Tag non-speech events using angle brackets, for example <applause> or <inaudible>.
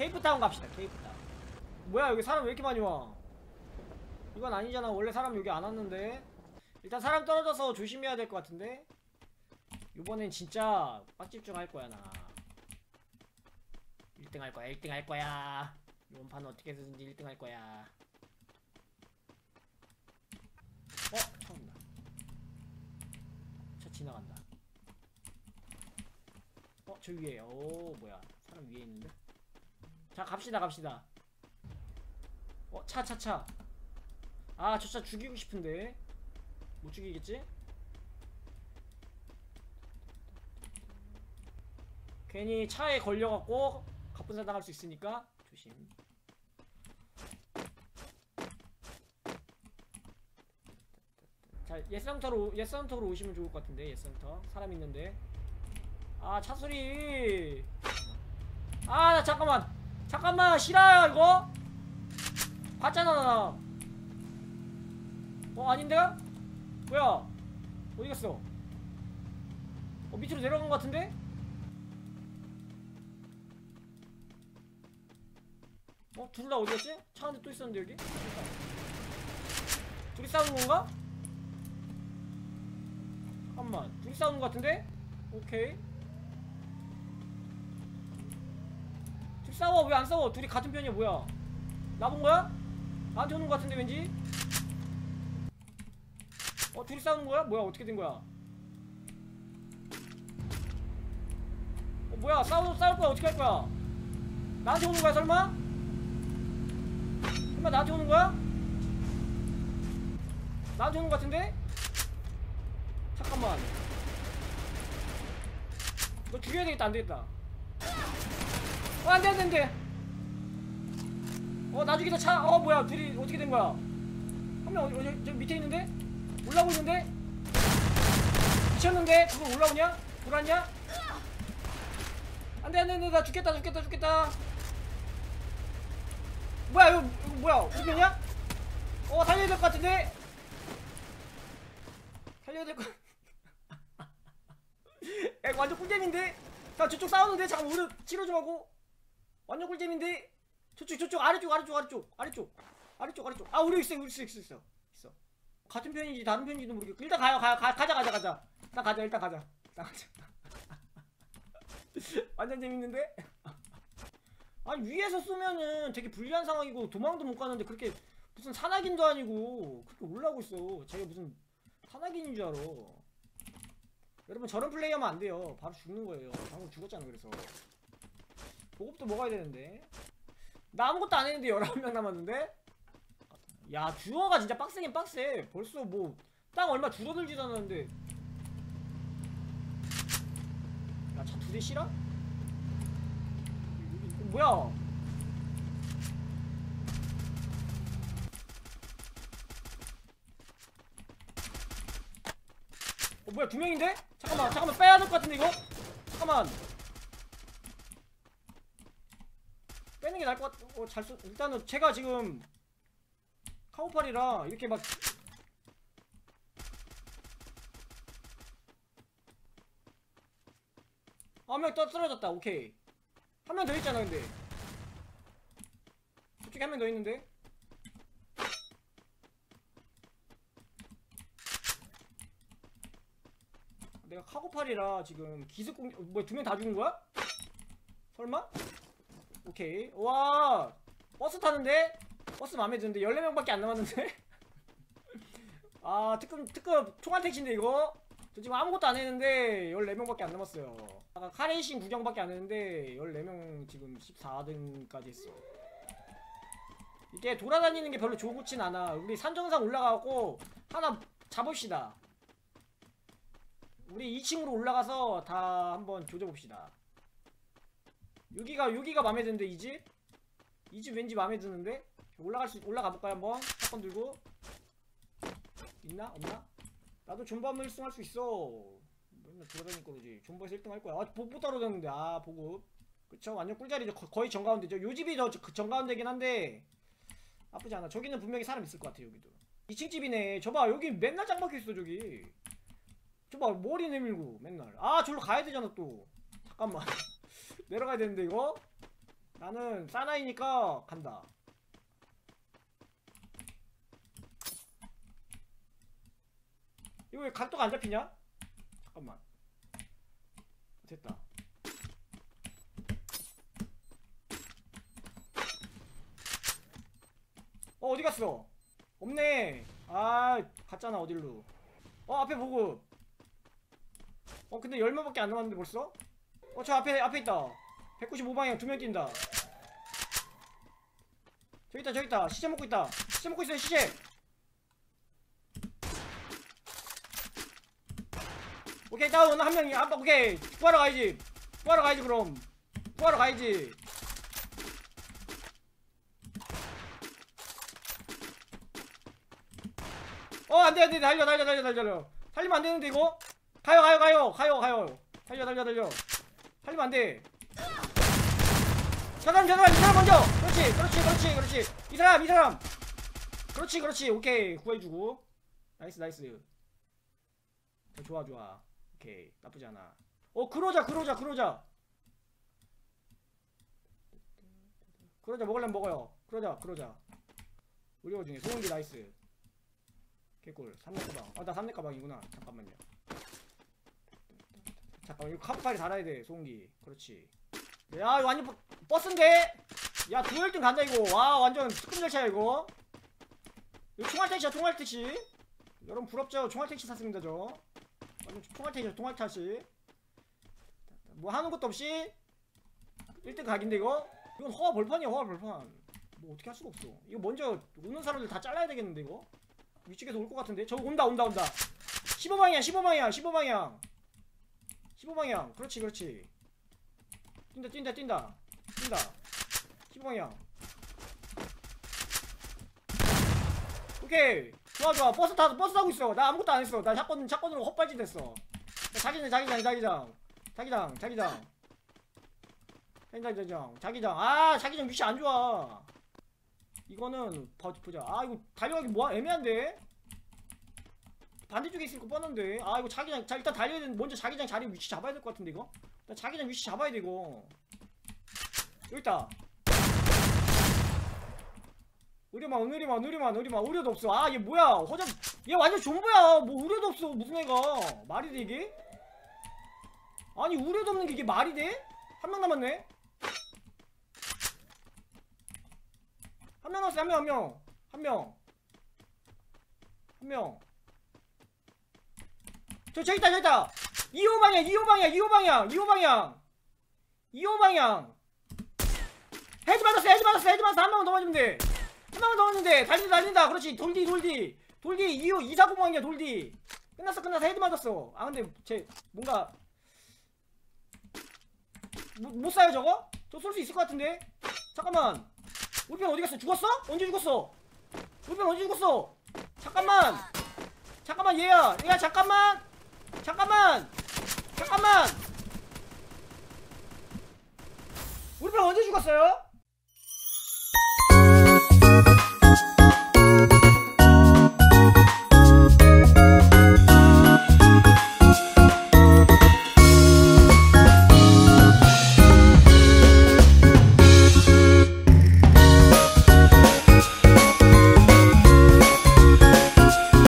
케이프타운 갑시다 케이프타운. 뭐야 여기 사람 왜 이렇게 많이 와? 이건 아니잖아. 원래 사람 여기 안 왔는데. 일단 사람 떨어져서 조심해야 될 것 같은데? 이번엔 진짜 빡집중 할 거야 나. 1등 할 거야 1등 할 거야. 이번 판 어떻게 해서든지 1등 할 거야. 어? 처음이다. 차 지나간다. 어? 저 위에. 오 뭐야. 사람 위에 있는데 자 갑시다 갑시다. 어 차차 차. 아 저 차 죽이고 싶은데. 못 죽이겠지? 괜히 차에 걸려갖고 갑분사 당할 수 있으니까 조심. 자 옛상터로 옛상터로 오시면 좋을 것 같은데 옛상터. 사람 있는데. 아 차소리. 아나 잠깐만 잠깐만 싫어요 이거 봤잖아 나 어 아닌데? 뭐야 어디 갔어 어 밑으로 내려간 것 같은데? 어? 둘 다 어디 갔지? 차 한 대 또 있었는데 여기? 둘이 싸우는 건가? 잠깐만 둘이 싸우는 것 같은데? 오케이 둘이 싸워 왜 안 싸워 둘이 같은 편이야 뭐야 나본 거야? 나한테 오는 것 같은데 왠지? 어 둘이 싸우는 거야? 뭐야 어떻게 된 거야? 어 뭐야 싸우 싸울 거야 어떻게 할 거야? 나한테 오는 거야 설마? 설마 나한테 오는 거야? 나한테 오는 것 같은데? 잠깐만 너 죽여야 되겠다 안 되겠다 어 안돼 안돼 안돼. 어 나중에 차어 뭐야 둘이 어떻게 된 거야? 한 명 어디, 저 밑에 있는데? 올라오고 있는데? 미쳤는데? 그걸 올라오냐? 돌았냐? 안돼 안돼 안돼. 나 죽겠다 죽겠다 죽겠다. 뭐야 이거, 이거 뭐야? 우리 편이야 어 살려야 될 것 같은데? 살려야 될것 <laughs> 야 완전 꿀잼인데? 자 저쪽 싸우는데? 잠깐 우리 치료 좀 하고 완전 꿀잼인데? 저쪽 저쪽 아래쪽 아래쪽 아래쪽 아래쪽 아래쪽 아래쪽. 아 우리 있어 우리 있어 있어 있어 있어. 같은 편인지 다른 편인지도 모르겠고 일단 가요 가요 가, 가자 가자 가자. 일단 가자 일단 가자. 일단 가자. <laughs> 완전 재밌는데? <laughs> 아니 위에서 쏘면은 되게 불리한 상황이고 도망도 못 가는데 그렇게 무슨 산악인도 아니고 그렇게 올라오고 있어. 제가 무슨 산악인인 줄 알아. 여러분 저런 플레이하면 안 돼요. 바로 죽는 거예요. 방금 죽었잖아 그래서 보급도 먹어야 되는데. 나 아무것도 안 했는데 19명 남았는데? 야 듀어가 진짜 빡세긴 빡세. 벌써 뭐 땅 얼마 줄어들지도 않았는데. 야 차 두 대 실어? 어, 뭐야? 어 뭐야 두 명인데? 잠깐만 잠깐만. 빼야 될 것 같은데 이거? 잠깐만 빼는 게 나을 것 같.. 어, 잘 쏘.. 일단은 제가 지금 카우팔이라 이렇게 막 한명 떠 쓰러졌다 오케이 한 명 더 있잖아 근데 저쪽에 한 명 더 있는데 내가 카고팔이라 지금 기습공 뭐야 두 명 다 죽은 거야? 설마? 오케이 와 버스 타는데? 버스 마음에 드는데 14명밖에 안 남았는데? <laughs> 아 특급 특급 총알 택시인데 이거? 저 지금 아무것도 안 했는데 14명밖에 안 남았어요 아까 카레이싱 구경밖에 안 했는데 14명 지금 14등까지 했어 이게 돌아다니는 게 별로 좋진 않아 우리 산정상 올라가고 하나 잡읍시다 우리 2층으로 올라가서 다 한번 조져봅시다 여기가 여기가 마음에 드는데 이 집? 이 집 왠지 마음에 드는데? 올라갈 수 올라가 볼까요 한번? 사건 들고. 있나? 없나? 나도 존버하면 1승 할 수 있어. 맨날 돌아다니니까 그러지 존버에서 1등 할 거야. 아 보급 떨어졌는데. 아 보급. 그쵸? 완전 꿀자리죠 거, 거의 정가운데죠. 요 집이 저, 저그 정가운데긴 한데 나쁘지 않아. 저기는 분명히 사람 있을 것 같아 여기도. 2층 집이네. 저봐 여기 맨날 짱 박혀있어 저기. 저봐 머리 내밀고 맨날. 아 저기로 가야 되잖아 또. 잠깐만 내려가야 되는데 이거? 나는 사나이니까 간다. 이거 왜 각도가 안 잡히냐? 잠깐만. 됐다. 어 어디 갔어? 없네. 아 갔잖아 어딜로. 어 앞에 보고 어 근데 열매밖에 안 남았는데 벌써? 어 저 앞에 앞에 있다 195방향 두 명 뛴다. 저기 있다 저기 있다. 시체 먹고 있다. 시체 먹고 있어요 시체. 오케이 다운. 한 명이 아빠 오케이. 구하러 가야지. 구하러 가야지 그럼. 구하러 가야지. 어 안돼 안돼. 달려 달려 달려 달려 달리면 안 되는데 이거? 가요 가요 가요. 가요 가요. 달려 달려 달려. 달리면 안돼 저 사람 이 사람 먼저! 그렇지 그렇지 그렇지 그렇지. 이 사람 이 사람! 그렇지 그렇지. 오케이 구해주고. 나이스 나이스. 좋아 좋아. 오케이 나쁘지 않아. 어 그러자 그러자 그러자. 그러자 먹으려면 먹어요. 그러자 그러자. 우리 거 중에 소은기 나이스. 개꿀. 3렙 가방. 아나 3렙 가방이구나. 잠깐만요. 잠깐만 이거 카프팔이 달아야 돼 소은기. 그렇지 야 완전 버- 버스인데? 야 두열 등 간다 이거. 와 완전 특급 열차야 이거. 이거 총알택시야 총알택시 여러분 부럽죠? 총알택시 샀습니다 저. 완전 총알택시야 총알택시 뭐 하는 것도 없이 1등 각인데 이거? 이건 허가 벌판이야 허가 벌판. 뭐 어떻게 할 수가 없어. 이거 먼저 오는 사람들 다 잘라야 되겠는데 이거? 위쪽에서 올 것 같은데? 저거 온다 온다 온다. 15방향 15방향 15방향. 15방향. 그렇지 그렇지 뛴다 뛴다 뛴다. 뛴다. 15방향 오케이. 좋아 좋아. 버스 타 버스 타고 있어. 나 아무것도 안 했어. 나 샷건 샷건으로 헛발질 됐어. 자, 자기장 자기장 자기장. 자기장 자기장. 자기장 자기장. 자기장. 아 자기장 위치 안 좋아. 이거는 봐- 보자. 아 이거 달려가기 뭐 애매한데 반대쪽에 거 뻔한데. 아 이거 자기장 자 일단 달려야 되는 먼저 자기장 자리 위치 잡아야 될 것 같은데 이거? 나 자기장 위치 잡아야 돼 이거. 여기 있다. 의료만 의료만 의료만 의료만. 의료도 없어. 아 얘 뭐야? 허접 얘 완전 존버야. 뭐 의료도 없어. 무슨 애가? 말이 돼 이게? 아니 의료도 없는 게 이게 말이 돼? 한 명 남았네. 한 명 남았어 한명한 명. 한 명. 한명 저 저기 있다 저기 있다. 2호 방향 2호 방향 2호 방향 2호 방향. 2호 방향. 헤드 맞았어 헤드 맞았어 헤드 맞았어. 한 명만 더 맞으면 돼한 명만 더 맞으면 돼. 달린다 달린다. 그렇지. 돌디 돌디. 돌디 2호 249 방향 돌디. 끝났어 끝났어. 헤드 맞았어. 아 근데 쟤 뭔가 못, 못 쏴요 저거? 저 쏠 수 있을 것 같은데? 잠깐만. 우리 편 어디 갔어? 죽었어? 언제 죽었어? 우리 편 언제 죽었어? 잠깐만. 잠깐만 얘야. 얘야 잠깐만 잠깐만 잠깐만 우리 편 언제 죽었어요?